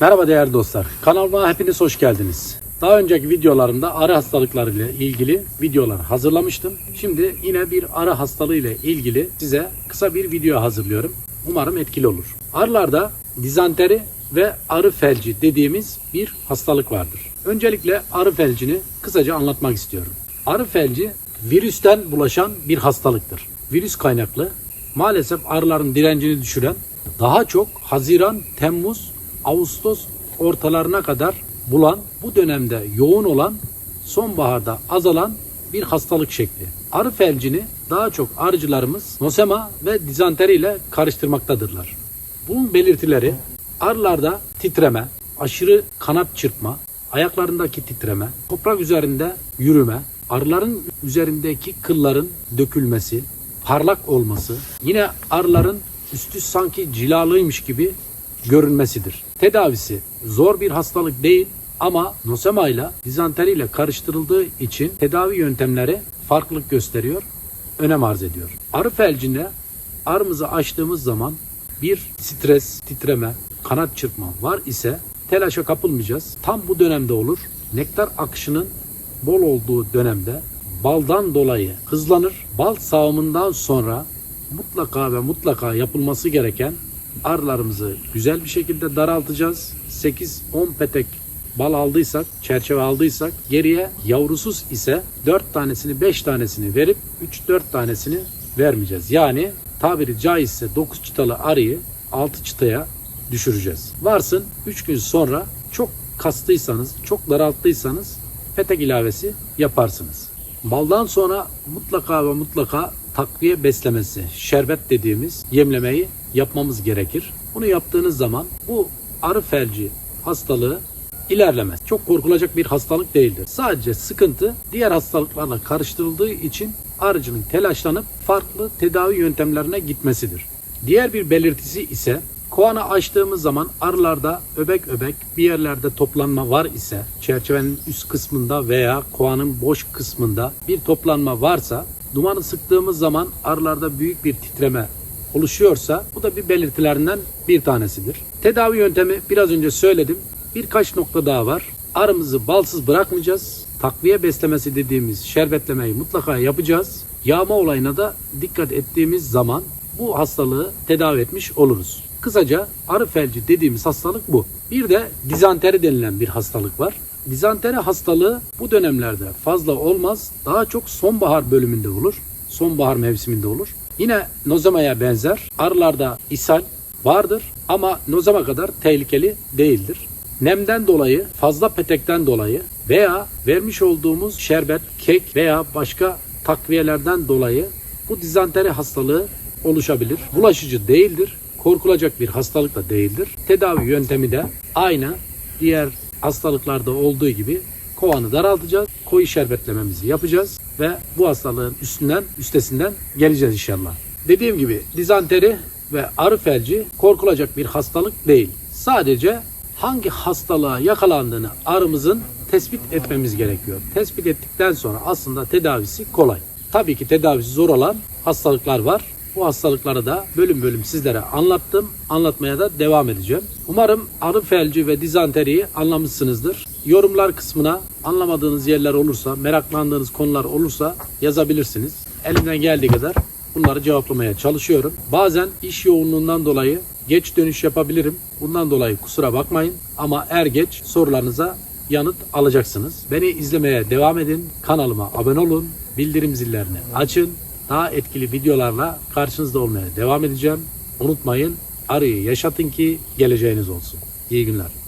Merhaba değerli dostlar. Kanalıma hepiniz hoş geldiniz. Daha önceki videolarımda arı hastalıkları ile ilgili videolar hazırlamıştım. Şimdi yine bir arı hastalığı ile ilgili size kısa bir video hazırlıyorum. Umarım etkili olur. Arılarda dizanteri ve arı felci dediğimiz bir hastalık vardır. Öncelikle arı felcini kısaca anlatmak istiyorum. Arı felci virüsten bulaşan bir hastalıktır. Virüs kaynaklı maalesef arıların direncini düşüren daha çok Haziran, Temmuz, Ağustos ortalarına kadar bulan, bu dönemde yoğun olan, sonbaharda azalan bir hastalık şekli. Arı felcini daha çok arıcılarımız nosema ve dizanteri ile karıştırmaktadırlar. Bunun belirtileri arılarda titreme, aşırı kanat çırpma, ayaklarındaki titreme, toprak üzerinde yürüme, arıların üzerindeki kılların dökülmesi, parlak olması, yine arıların üstü sanki cilalıymış gibi görünmesidir. Tedavisi zor bir hastalık değil ama nosema ile dizanteri ile karıştırıldığı için tedavi yöntemleri farklılık gösteriyor, önem arz ediyor. Arı felcinde arımızı açtığımız zaman bir stres, titreme, kanat çırpma var ise telaşa kapılmayacağız. Tam bu dönemde olur. Nektar akışının bol olduğu dönemde baldan dolayı hızlanır. Bal sağımından sonra mutlaka ve mutlaka yapılması gereken arılarımızı güzel bir şekilde daraltacağız. 8-10 petek bal aldıysak, çerçeve aldıysak geriye yavrusuz ise 4 tanesini 5 tanesini verip 3-4 tanesini vermeyeceğiz. Yani tabiri caizse 9 çıtalı arıyı 6 çıtaya düşüreceğiz. Varsın 3 gün sonra çok kastıysanız, çok daralttıysanız petek ilavesi yaparsınız. Baldan sonra mutlaka ve mutlaka takviye beslemesi, şerbet dediğimiz yemlemeyi yapmamız gerekir. Bunu yaptığınız zaman bu arı felci hastalığı ilerlemez. Çok korkulacak bir hastalık değildir. Sadece sıkıntı diğer hastalıklarla karıştırıldığı için arıcının telaşlanıp farklı tedavi yöntemlerine gitmesidir. Diğer bir belirtisi ise Kovanı açtığımız zaman arılarda öbek öbek bir yerlerde toplanma var ise çerçevenin üst kısmında veya kovanın boş kısmında bir toplanma varsa dumanı sıktığımız zaman arılarda büyük bir titreme oluşuyorsa bu da bir belirtilerinden bir tanesidir. Tedavi yöntemi biraz önce söyledim. Birkaç nokta daha var. Arımızı balsız bırakmayacağız. Takviye beslemesi dediğimiz şerbetlemeyi mutlaka yapacağız. Yağma olayına da dikkat ettiğimiz zaman bu hastalığı tedavi etmiş oluruz. Kısaca arı felci dediğimiz hastalık bu. Bir de dizanteri denilen bir hastalık var. Dizanteri hastalığı bu dönemlerde fazla olmaz. Daha çok sonbahar bölümünde olur. Sonbahar mevsiminde olur. Yine nozemaya benzer. Arılarda ishal vardır ama nozema kadar tehlikeli değildir. Nemden dolayı, fazla petekten dolayı veya vermiş olduğumuz şerbet, kek veya başka takviyelerden dolayı bu dizanteri hastalığı oluşabilir. Bulaşıcı değildir. Korkulacak bir hastalık da değildir. Tedavi yöntemi de aynı diğer hastalıklarda olduğu gibi kovanı daraltacağız. Koyu şerbetlememizi yapacağız ve bu hastalığın üstünden üstesinden geleceğiz inşallah. Dediğim gibi dizanteri ve arı felci korkulacak bir hastalık değil. Sadece hangi hastalığa yakalandığını arımızın tespit etmemiz gerekiyor. Tespit ettikten sonra aslında tedavisi kolay. Tabii ki tedavisi zor olan hastalıklar var. Bu hastalıkları da bölüm bölüm sizlere anlattım. Anlatmaya da devam edeceğim. Umarım arı felci ve dizanteriyi anlamışsınızdır. Yorumlar kısmına anlamadığınız yerler olursa, meraklandığınız konular olursa yazabilirsiniz. Elimden geldiği kadar bunları cevaplamaya çalışıyorum. Bazen iş yoğunluğundan dolayı geç dönüş yapabilirim. Bundan dolayı kusura bakmayın. Ama er geç sorularınıza yanıt alacaksınız. Beni izlemeye devam edin. Kanalıma abone olun. Bildirim zillerini açın. Daha etkili videolarla karşınızda olmaya devam edeceğim. Unutmayın arıyı yaşatın ki geleceğiniz olsun. İyi günler.